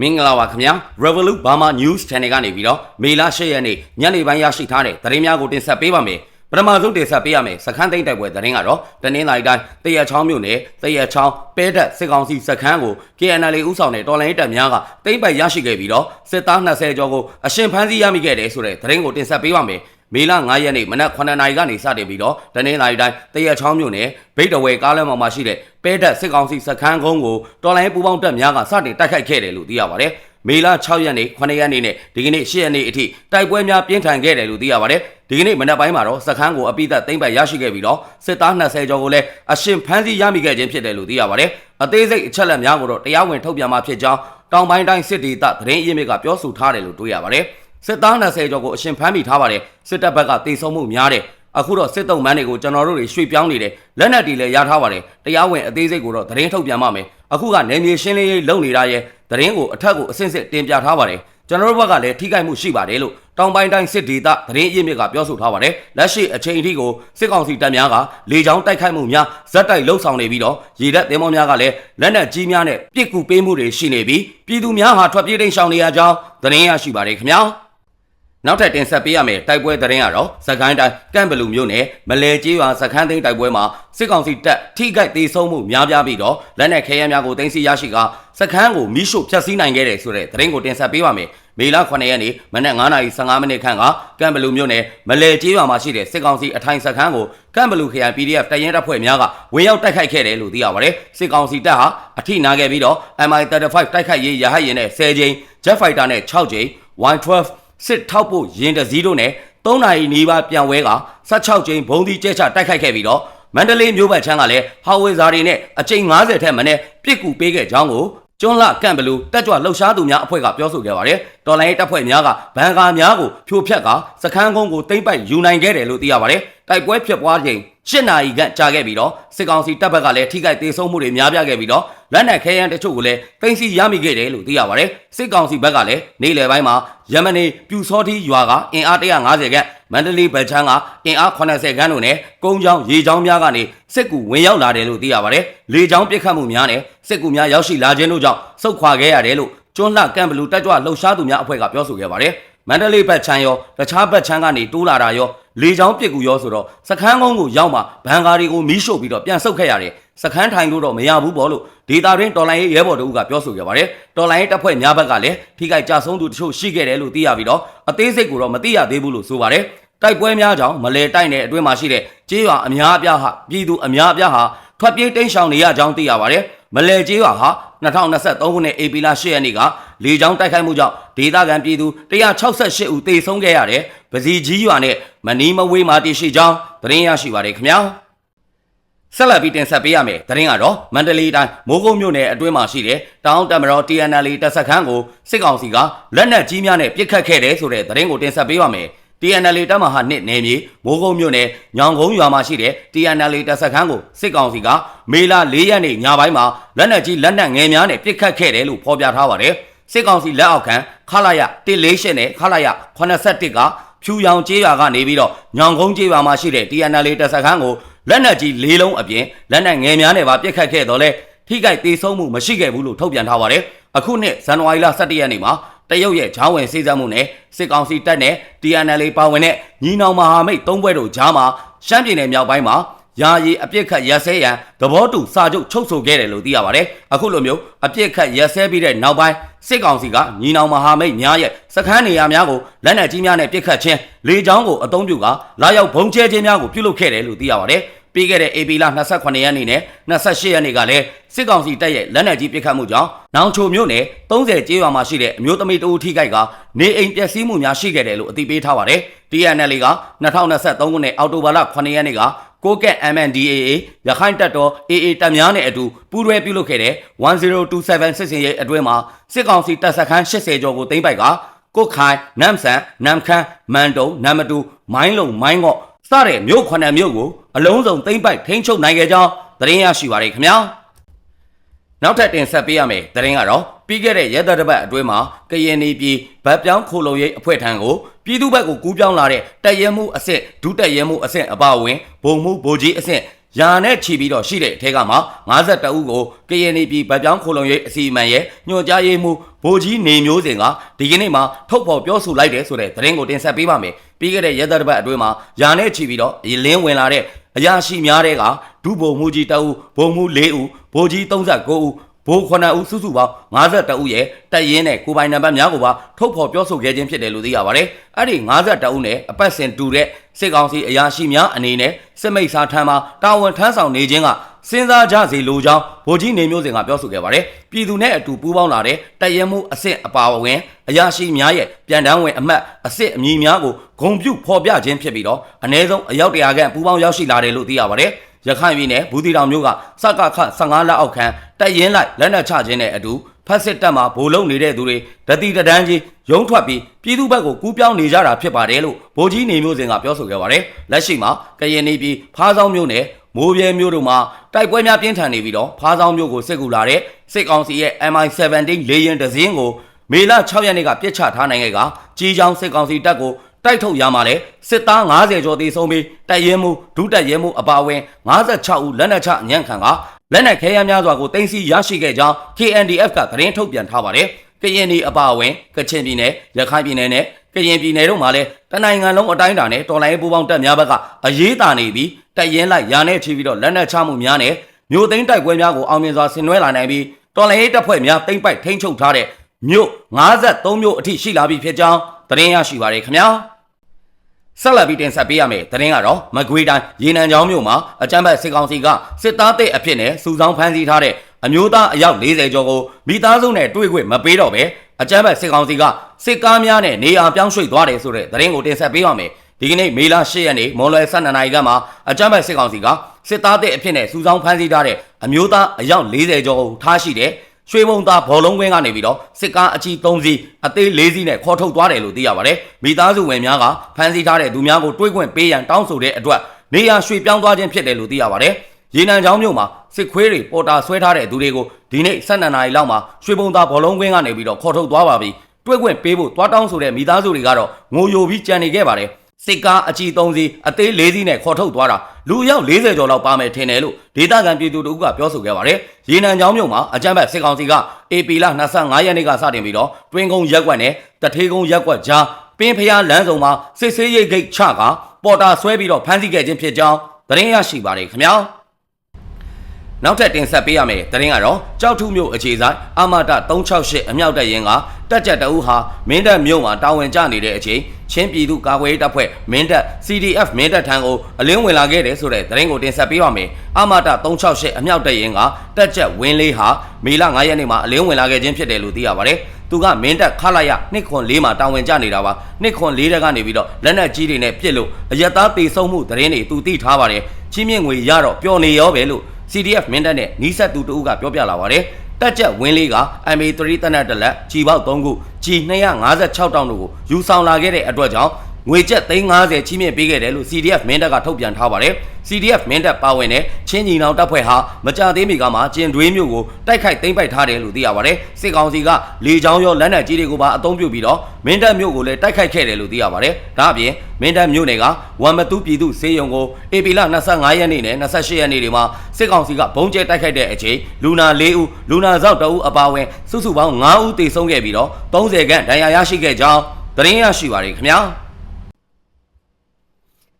မင်္ဂလာပါခင်ဗျာ Revolut Burma News Channel ကနေပြီးတော့မေလ10ရက်နေ့ညနေပိုင်းရရှိထားတဲ့သတင်းများကိုတင်ဆက်ပေးပါမယ်ပထမဆုံးတင်ဆက်ပေးရမယ်စခန်းသိမ်းတိုက်ပွဲသတင်းကတော့တနင်္လာရီတိုင်းတရချောင်းမြို့နယ်တရချောင်းပဲတက်စစ်ကောင်စီစခန်းကို KNL ဥဆောင်တဲ့တော်လိုင်းတပ်များကသိမ်းပိုက်ရရှိခဲ့ပြီးတော့စစ်သား20ကျော်ကိုအရှင်ဖမ်းဆီးရမိခဲ့တယ်ဆိုတဲ့သတင်းကိုတင်ဆက်ပေးပါမယ် မေလ9ရက်နေ့မနက်9နာရီကနေစတင်ပြီးတော့တနင်္လာရီတိုင်းတရချောင်းမြို့နယ်ဗိတ်တဝဲကားလမ်းပေါ်မှာရှိတဲ့ပဲတက်စစ်ကောင်စီစခန်းကုန်းကိုတော်လိုင်းပူပေါင်းတပ်များကစတင်တိုက်ခိုက်ခဲ့တယ်လို့သိရပါတယ်။မေလ6ရက်နေ့9ရက်နေ့နဲ့ဒီကနေ့10ရက်နေ့အထိတိုက်ပွဲများပြင်းထန်ခဲ့တယ်လို့သိရပါတယ်။ဒီကနေ့မနက်ပိုင်းမှာတော့စခန်းကိုအပိသက်သိမ်းပိုက်ရရှိခဲ့ပြီးတော့စစ်သား20ကျော်ကိုလည်းအရှင်ဖမ်းဆီးရမိခဲ့ခြင်းဖြစ်တယ်လို့သိရပါတယ်။အသေးစိတ်အချက်အလက်များကိုတော့တရားဝင်ထုတ်ပြန်မှာဖြစ်ကြောင်းတောင်ပိုင်းတိုင်းစစ်ဒေသသတင်းအရင်းမြစ်ကပြောဆိုထားတယ်လို့တွေ့ရပါတယ်။ စစ်သား20ကျော်ကိုအရှင်ဖမ်းမိထားပါတယ်စစ်တပ်ဘက်ကတေဆုံးမှုများတယ်အခုတော့စစ်တုံးမန်းတွေကိုကျွန်တော်တို့တွေရွှေ့ပြောင်းနေတယ်လက်နက်တွေလည်းရထားပါတယ်တရားဝင်အသေးစိတ်ကိုတော့သတင်းထုတ်ပြန်ပါမယ်အခုကနေမြေရှင်းလင်းရေးလုပ်နေတာရဲ့သတင်းကိုအထက်ကိုအစစ်စစ်တင်ပြထားပါတယ်ကျွန်တော်တို့ဘက်ကလည်းထိခိုက်မှုရှိပါတယ်လို့တောင်ပိုင်းတိုင်းစစ်ဒေသသတင်းရင်းမြစ်ကပြောဆိုထားပါတယ်လက်ရှိအချိန်အထိကိုစစ်ကောင်စီတပ်များကလေကြောင်းတိုက်ခိုက်မှုများဇက်တိုက်လှုပ်ဆောင်နေပြီးတော့ရေတပ်သင်္ဘောများကလည်းလက်နက်ကြီးများနဲ့ပစ်ကူပေးမှုတွေရှိနေပြီးပြည်သူများဟာထွက်ပြေးတိမ်းရှောင်နေရကြောင်းသတင်းရရှိပါတယ်ခင်ဗျာ နောက်ထပ်တင်ဆက်ပေးရမယ့်တိုက်ပွဲသတင်းကတော့စကိုင်းတိုင်းကန့်ဘလူမြို့နယ်မလဲကြီးရွာစခန်းသိမ်းတိုက်ပွဲမှာစစ်ကောင်စီတပ်ထိခိုက်ဒေဆုံးမှုများပြားပြီးတော့လက်နက်ခဲယမ်းများကိုတင်စီရရှိကစခန်းကိုမိရှို့ဖျက်ဆီးနိုင်ခဲ့တယ်ဆိုတဲ့သတင်းကိုတင်ဆက်ပေးပါမယ်။မေလ9ရက်နေ့မနက်9:15မိနစ်ခန့်ကကန့်ဘလူမြို့နယ်မလဲကြီးရွာမှာရှိတဲ့စစ်ကောင်စီအထိုင်စခန်းကိုကန့်ဘလူခရိုင် PDF တရင်တပ်ဖွဲ့များကဝင်ရောက်တိုက်ခိုက်ခဲ့တယ်လို့သိရပါတယ်။စစ်ကောင်စီတပ်ဟာအထိနာခဲ့ပြီးတော့ MI35 တိုက်ခိုက်ရေးရဟတ်ရင်နဲ့10ကြိမ် Jet Fighter နဲ့6ကြိမ် Y12 စစ်ထောက်ဖို့ရင်တစည်းတို့နဲ့3နာရီနီးပါးပြန်ဝဲက16ကြိမ်ဘုံဒီကျဲချတိုက်ခိုက်ခဲ့ပြီးတော့မန္တလေးမြို့ဘက်ချမ်းကလည်းဟာဝေဇာတွေနဲ့အကြိမ်90ထက်မနည်းပြစ်ကူပေးခဲ့ကြောင်းကိုကျွန်းလကန့်ဘလူတက်ကြွလှုပ်ရှားသူများအဖွဲ့ကပြောဆိုခဲ့ပါတယ်။တော်လိုင်းတပ်ဖွဲ့များကဘန်ကာများကိုဖြိုဖျက်ကစခန်းကုန်းကိုတိမ့်ပိုက်ယူနိုင်ခဲ့တယ်လို့သိရပါတယ်။တိုက်ပွဲဖြစ်ပွားချိန် ၈နာရီခန့်ကြာခဲ့ပြီးတော့စစ်ကောင်စီတပ်ဘက်ကလည်းထိခိုက်သေးဆုံးမှုတွေများပြားခဲ့ပြီးတော့လက်နက်ခဲယမ်းတချို့ကိုလည်းတင်စီရမိခဲ့တယ်လို့သိရပါတယ်။စစ်ကောင်စီဘက်ကလည်းနေ့လယ်ပိုင်းမှာယမနီပြူစောတိရွာကအင်အား150ခန့်မန္တလေးဗချမ်းကအင်အား80ခန်းတို့နဲ့ကုန်းချောင်းရေချောင်းများကနေစစ်ကူဝင်ရောက်လာတယ်လို့သိရပါတယ်။လေချောင်းပစ်ခတ်မှုများနဲ့စစ်ကူများရောက်ရှိလာခြင်းတို့ကြောင့်စုခွာခဲ့ရတယ်လို့ကျွန်းလှကမ်ဘလူတက်ကြွလှုပ်ရှားသူများအဖွဲ့ကပြောဆိုခဲ့ပါတယ်။ မန္တလေးဘက်ချမ်းရောတခြားဘက်ချမ်းကနေတိုးလာတာရောလေချောင်းပစ်ကူရောဆိုတော့စခန်းကုန်းကိုရောက်မှဘန်ကာတွေကိုမီးရှို့ပြီးတော့ပြန်ဆုတ်ခဲ့ရတယ်။စခန်းထိုင်လို့တော့မရဘူးပေါ့လို့ဒေတာရင်းတော်လိုင်းရေးရဲဘော်တို့ကပြောဆိုခဲ့ပါတယ်။တော်လိုင်းရေးတပ်ဖွဲ့များဘက်ကလည်းထိခိုက်ကြဆုံးသူတချို့ရှိခဲ့တယ်လို့သိရပြီးတော့အသေးစိတ်ကိုတော့မသိရသေးဘူးလို့ဆိုပါတယ်။တိုက်ပွဲများကြောင့်မလဲတိုက်နယ်အတွင်းမှာရှိတဲ့ကျေးရွာအများအပြားဟာပြည်သူအများအပြားဟာထွက်ပြေးတိမ်းရှောင်နေရကြောင်းသိရပါတယ်။မလဲကျေးရွာဟာ2023ခုနှစ်ဧပြီလ10ရက်နေ့က လေကြောင်းတိုက်ခိုက်မှုကြောင့်ဒေသခံပြည်သူ168ဦးသေဆုံးခဲ့ရတယ်။ပစီကြီးရွာနဲ့မနီးမဝေးမှာတည်ရှိကြောင်းသတင်းရရှိပါတယ်ခင်ဗျာ။ဆက်လက်ပြီးတင်ဆက်ပေးရမယ်။သတင်းကတော့မန္တလေးတိုင်းမိုးကုတ်မြို့နယ်အတွင်းမှာရှိတဲ့တောင်တမတော် TNL တပ်စခန်းကိုစစ်ကောင်စီကလက်နက်ကြီးများနဲ့ပစ်ခတ်ခဲ့တယ်ဆိုတဲ့သတင်းကိုတင်ဆက်ပေးပါမယ်။ TNL တပ်မဟာနှစ်နယ်မြေမိုးကုတ်မြို့နယ်ညောင်ကုန်းရွာမှာရှိတဲ့ TNL တပ်စခန်းကိုစစ်ကောင်စီကမေလ၄ရက်နေ့ညပိုင်းမှာလက်နက်ကြီးလက်နက်ငယ်များနဲ့ပစ်ခတ်ခဲ့တယ်လို့ဖော်ပြထားပါတယ်။ စစ်ကောင်စီလက်အောက်ခံခလာရ148နဲ့ခလာရ81ကဖြူရောင်ကျေးရွာကနေပြီးတော့ညောင်ကုန်းကျေးရွာမှာရှိတဲ့ TNL တပ်စခန်းကိုလက်နက်ကြီး၄လုံးအပြင်လက်နက်ငယ်များနဲ့ပါပစ်ခတ်ခဲ့တော့လဲထိခိုက်သေးဆုံးမှုမရှိခဲ့ဘူးလို့ထုတ်ပြန်ထားပါတယ်။အခုနှစ်ဇန်နဝါရီလ17ရက်နေ့မှာတရုတ်ရဲ့ဂျောင်းဝင်စေးစပ်မှုနဲ့စစ်ကောင်စီတပ်နဲ့ TNL ပါဝင်တဲ့ညီနောင်မဟာမိတ်သုံးဘွဲ့တို့ဂျားမှာရှမ်းပြည်နယ်မြောက်ပိုင်းမှာ ယာယီအပြစ်ခတ်ရက်စဲရန်သဘောတူစာချုပ်ချုပ်ဆိုခဲ့တယ်လို့သိရပါတယ်။အခုလိုမျိုးအပြစ်ခတ်ရက်စဲပြီးတဲ့နောက်ပိုင်းစစ်ကောင်စီကညီနောင်မဟာမိတ်များရဲ့စခန်းနေရာများကိုလက်နက်ကြီးများနဲ့ပစ်ခတ်ခြင်းလေကြောင်းကိုအုံပြုကလာရောက်ဘုံကျဲခြင်းများကိုပြုလုပ်ခဲ့တယ်လို့သိရပါတယ်။ပြီးခဲ့တဲ့ AP လ28ရက်နေ့နဲ့28ရက်နေ့ကလည်းစစ်ကောင်စီတပ်ရဲ့လက်နက်ကြီးပစ်ခတ်မှုကြောင့်နောင်ချိုမြို့နယ်30ကျေးရွာမှာရှိတဲ့အမျိုးသမီးတဦးထိခိုက်ကနေအိမ်ပျက်စီးမှုများရှိခဲ့တယ်လို့အသိပေးထားပါတယ်။ TNL က2023ခုနှစ်အောက်တိုဘာလ9ရက်နေ့က ကိုကက် MNDAA ရခိုင်တပ်တော် AA တပ်များနဲ့အတူပူးတွဲပြုလုပ်ခဲ့တဲ့1027စစ်စင်ရေးအတွင်းမှာစစ်ကောင်စီတပ်စခန်း80ကျော်ကိုသိမ်းပိုက်ကကိုခိုင်နမ်ဆန်နမ်ခမ်းမန်တုံနမ်မတူမိုင်းလုံမိုင်းငေါ့စတဲ့မြို့ခွနမြို့ကိုအလုံးစုံသိမ့်ပိုက်ထိန်းချုပ်နိုင်ခဲ့ကြောင်းသတင်းရရှိပါရခင်ဗျာ နောက်ထပ်တင်ဆက်ပေးရမယ်သတင်းကတော့ပြီးခဲ့တဲ့ရဲတပ်တပတ်အတွင်းမှာကရင်နေပြည်ဗတ်ပြောင်းခိုလုံရေးအဖွဲ့ထံကိုပြည်သူ့ဘက်ကိုကူးပြောင်းလာတဲ့တပ်ရဲမှုအဆင့်ဒုတပ်ရဲမှုအဆင့်အပါအဝင်ဗိုလ်မှုဗိုလ်ကြီးအဆင့်ရာနဲ့ချီပြီးတော့ရှိတဲ့အထက်ကမှာ52ဦးကိုကရင်ပြည်ဗတ်ပြောင်းခိုလုံရေးအစီအမံရဲ့ညွှန်ကြားရေးမှူးဗိုလ်ကြီးနေမျိုးစင်ကဒီကနေ့မှာထုတ်ဖော်ပြောဆိုလိုက်တယ်ဆိုတဲ့သတင်းကိုတင်ဆက်ပေးပါမယ်ပြီးခဲ့တဲ့ရက်သတ္တပတ်အတွင်းမှာရာနဲ့ချီပြီးတော့ရလင်းဝင်လာတဲ့ အရာရှိများတဲ့ကဒုဗိုလ်မှူးကြီးတအုပ်ဗိုလ်မှူး၄ဦးဗိုလ်ကြီး39ဦး ဘိုး9ဦးစုစုပေါင်း52ဦးရဲ့တက်ရင်နဲ့ကိုပိုင်နံပါတ်များကိုပါထုတ်ဖော်ပြောဆိုခဲ့ခြင်းဖြစ်တယ်လို့သိရပါတယ်။အဲ့ဒီ52ဦးနဲ့အပတ်စဉ်တူတဲ့စစ်ကောင်စီအရာရှိများအနေနဲ့စစ်မိတ်စာထမ်းမှာတာဝန်ထမ်းဆောင်နေခြင်းကစဉ်းစားကြစီလိုကြောင်းဗိုလ်ကြီးနေမျိုးစင်ကပြောဆိုခဲ့ပါတယ်။ပြည်သူနဲ့အတူပူးပေါင်းလာတဲ့တရဲမှုအဆင့်အပါအဝင်အရာရှိများရဲ့ပြန်တန်းဝင်အမတ်အစ်စ်အမည်များကိုဂုံပြုဖော်ပြခြင်းဖြစ်ပြီးတော့အ ਨੇ ဆုံးအယောက်တရာခန့်ပူးပေါင်းရောက်ရှိလာတယ်လို့သိရပါတယ်။ ရခိုင်ပြည်နယ်ဘူးတီတောင်မြို့ကစကခ15လက်အောက်ခန်းတက်ရင်လိုက်လက်နက်ချခြင်းနဲ့အတူဖက်စစ်တပ်မှာဗိုလ်လုံနေတဲ့သူတွေဒတိတဒန်းကြီးရုံထွက်ပြီးပြည်သူဘက်ကိုကူးပြောင်းနေကြတာဖြစ်ပါတယ်လို့ဗိုလ်ကြီးနေမျိုးစင်ကပြောဆိုခဲ့ပါတယ်လက်ရှိမှာကရင်နေပြည်ဖားဆောင်မြို့နယ်မိုးပြဲမြို့တို့မှာတိုက်ပွဲများပြင်းထန်နေပြီးတော့ဖားဆောင်မြို့ကိုစစ်ကူလာတဲ့စစ်ကောင်စီရဲ့ MI17 လေယာဉ်တစ်စင်းကိုမေလ6ရက်နေ့ကပြစ်ချထားနိုင်ခဲ့ကကြီးချောင်းစစ်ကောင်စီတပ်ကို တိုက်ထုတ်ရမှာလဲစစ်သား90ကျော်သေဆုံးပြီးတိုက်ရဲမှုဒုတိုက်ရဲမှုအပါအဝင်56ဦးလက်နက်ချအညံ့ခံကလက်နက်ခဲယမ်းများစွာကိုတင်စီရရှိခဲ့ကြောင်း KNDF ကသတင်းထုတ်ပြန်ထားပါတယ်။ကရင်ပြည်အပါအဝင်ကချင်ပြည်နယ်ရခိုင်ပြည်နယ်နဲ့ကရင်ပြည်နယ်တို့မှာလည်းတနိုင်ငံလုံးအတိုင်းအတာနဲ့တော်လိုင်းပူပေါင်းတပ်များဘက်ကအရေးတာနေပြီးတိုက်ရင်လိုက်ရာနဲ့ချီပြီးတော့လက်နက်ချမှုများနဲ့မြို့သိမ်းတိုက်ပွဲများကိုအောင်မြင်စွာဆင်နွှဲလာနိုင်ပြီးတော်လိုင်းတပ်ဖွဲ့များတိမ့်ပိုက်ထိန်းချုပ်ထားတဲ့မြို့53မြို့အထိရှိလာပြီဖြစ်ကြောင်းသတင်းရရှိပါရခင်ဗျာ။ ဆက်လက်ပြီးတင်ဆက်ပေးရမယ်သတင်းကတော့မကွေးတိုင်းရေနံချောင်းမြို့မှာအကြမ်းဖက်စစ်ကောင်စီကစစ်သားတဲ့အဖြစ်နဲ့စုဆောင်းဖမ်းဆီးထားတဲ့အမျိုးသားအယောက်40ကျော်ကိုမိသားစုနဲ့တွေ့ခွင့်မပေးတော့ပဲအကြမ်းဖက်စစ်ကောင်စီကစစ်ကားများနဲ့နေရာပြောင်းရွှေ့သွားတယ်ဆိုတဲ့သတင်းကိုတင်ဆက်ပေးပါမယ်ဒီကနေ့မေလ10ရက်နေ့မွန်လွယ်12နာရီကမှအကြမ်းဖက်စစ်ကောင်စီကစစ်သားတဲ့အဖြစ်နဲ့စုဆောင်းဖမ်းဆီးထားတဲ့အမျိုးသားအယောက်40ကျော်ကိုထားရှိတဲ့ ရွှေဘုံသားဘောလုံးကွင်းကနေပြီးတော့စစ်ကားအကြီး3စီးအသေး4စီးနဲ့ခေါ်ထုတ်သွားတယ်လို့သိရပါတယ်။မိသားစုဝင်များကဖမ်းဆီးထားတဲ့သူများကိုတွေးခွင့်ပေးရန်တောင်းဆိုတဲ့အတွက်နေရာရွှေ့ပြောင်းသွားခြင်းဖြစ်တယ်လို့သိရပါတယ်။ရေနံချောင်းမြို့မှာစစ်ခွေးတွေပေါ်တာဆွဲထားတဲ့သူတွေကိုဒီနေ့12နာရီလောက်မှာရွှေဘုံသားဘောလုံးကွင်းကနေပြီးတော့ခေါ်ထုတ်သွားပါပြီ။တွေးခွင့်ပေးဖို့တွားတောင်းဆိုတဲ့မိသားစုတွေကတော့ငိုယိုပြီးကြံနေခဲ့ပါတယ်။ စစ်ကားအကြီး3စီးအသေး4စီးနဲ့ခေါ်ထုတ်သွားတာလူရောက်40ကျော်လောက်ပါမယ်ထင်တယ်လို့ဒေသခံပြည်သူတို့ကပြောဆိုခဲ့ပါတယ်။ရေနံချောင်းမြို့မှာအကြမ်းဖက်စစ်ကောင်စီက AP လ25ရက်နေ့ကစတင်ပြီးတော့တွင်းကုန်းရက်ကွက်နဲ့တထေးကုန်းရက်ကွက်ကြားပင်းဖျားလမ်းစုံမှာစစ်ဆေးရေးဂိတ်ချကပေါ်တာဆွဲပြီးတော့ဖမ်းဆီးခဲ့ခြင်းဖြစ်ကြောင်းသတင်းရရှိပါတယ်ခင်ဗျာ။ နောက်ထပ်တင်ဆက်ပေးရမယ်တရင်ကတော့ကြောက်ထုမြို့အခြေဆိုင်အာမတ368အမြောက်တပ်ရင်ကတက်ကြက်တအူးဟာမင်းတပ်မြို့မှာတာဝန်ကျနေတဲ့အချိန်ချင်းပြည်သူကာကွယ်ရေးတပ်ဖွဲ့မင်းတပ် CDF မင်းတပ်ထံကိုအလင်းဝင်လာခဲ့တယ်ဆိုတဲ့တရင်ကိုတင်ဆက်ပေးပါမယ်အာမတ368အမြောက်တပ်ရင်ကတက်ကြက်ဝင်းလေးဟာမေလ9ရက်နေ့မှာအလင်းဝင်လာခဲ့ခြင်းဖြစ်တယ်လို့သိရပါတယ်သူကမင်းတပ်ခလာရနှစ်ခွန်လေးမှာတာဝန်ကျနေတာပါနှစ်ခွန်လေးတက်ကနေပြီးတော့လက်နက်ကြီးတွေနဲ့ပြစ်လို့အရက်သားတေဆုံးမှုသတင်းတွေသူသိထားပါတယ်ချင်းမြင့်ငွေရတော့ပျော်နေရောပဲလို့ CDF မင်းတပ်နဲ့နီးစပ်သူတဦးကပြောပြလာပါတယ်တက်ကြက်ဝင်းလေးက MA3 တနက်တလက်ကြီပေါက်3ခုကြီ256တောင်းတို့ကိုယူဆောင်လာခဲ့တဲ့အတွက်ကြောင့် ငွေကျပ်350ချီးမြှင့်ပေးခဲ့တယ်လို့ CDF မင်းတပ်ကထုတ်ပြန်ထားပါတယ် CDF မင်းတပ်ပါဝင်တဲ့ချင်းညီနောင်တပ်ဖွဲ့ဟာမကြသေးမီကမှကျင်တွေးမျိုးကိုတိုက်ခိုက်သိမ်းပိုက်ထားတယ်လို့သိရပါတယ်စစ်ကောင်စီကလေကြောင်းရောလက်နက်ကြီးတွေကိုပါအသုံးပြုပြီးတော့မင်းတပ်မျိုးကိုလည်းတိုက်ခိုက်ခဲ့တယ်လို့သိရပါတယ်ဒါအပြင်မင်းတပ်မျိုးနယ်ကဝမ်မတူပြည်သူစေယုံကိုအေပီလ25ရက်နေ့နဲ့28ရက်နေ့တွေမှာစစ်ကောင်စီကဘုံကျဲတိုက်ခိုက်တဲ့အချိန်လူနာ4ဦးလူနာဇောက်2ဦးအပါအဝင်စုစုပေါင်း9ဦးသေဆုံးခဲ့ပြီးတော့30ခန့်ဒဏ်ရာရရှိခဲ့ကြောင်းသတင်းရရှိပါတယ်ခင်ဗျာ